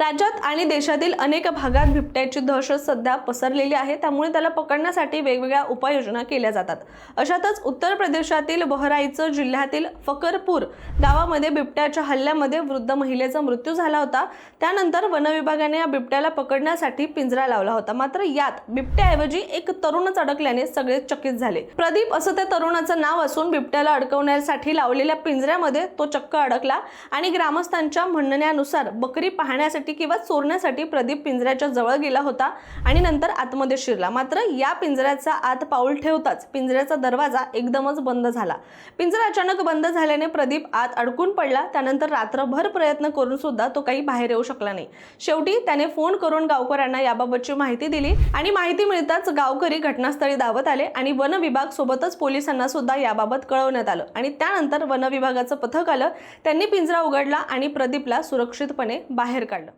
राज्यात आणि देशातील अनेक भागात बिबट्याची दहशत सध्या पसरलेली आहे. त्यामुळे त्याला पकडण्यासाठी वेगवेगळ्या उपाययोजना केल्या जातात. अशातच उत्तर प्रदेशातील बहराईचं जिल्ह्यातील फकरपूर गावामध्ये बिबट्याच्या हल्ल्यामध्ये वृद्ध महिलेचा मृत्यू झाला होता. त्यानंतर वनविभागाने या बिबट्याला पकडण्यासाठी पिंजरा लावला होता. मात्र यात बिबट्याऐवजी एक तरुणच अडकल्याने सगळे चकित झाले. प्रदीप असं त्या तरुणाचं नाव असून बिबट्याला अडकवण्यासाठी लावलेल्या पिंजऱ्यामध्ये तो चक्क अडकला आणि ग्रामस्थांच्या म्हणण्यानुसार बकरी पाहण्यासाठी किंवा चोरण्यासाठी प्रदीप पिंजऱ्याच्या जवळ गेला होता आणि नंतर आतमध्ये शिरला. मात्र या पिंजऱ्याचा आत पाऊल ठेवताच पिंजऱ्याचा दरवाजा एकदमच बंद झाला. पिंजरा अचानक बंद झाल्याने प्रदीप आत अडकून पडला. त्यानंतर रात्रभर प्रयत्न करून सुद्धा तो काही बाहेर येऊ शकला नाही. शेवटी त्याने फोन करून गावकऱ्यांना याबाबतची माहिती दिली आणि माहिती मिळताच गावकरी घटनास्थळी धावत आले आणि वन विभाग सोबतच पोलिसांना सुद्धा याबाबत कळवण्यात आलं आणि त्यानंतर वन विभागाचं पथक आलं. त्यांनी पिंजरा उघडला आणि प्रदीपला सुरक्षितपणे बाहेर काढलं.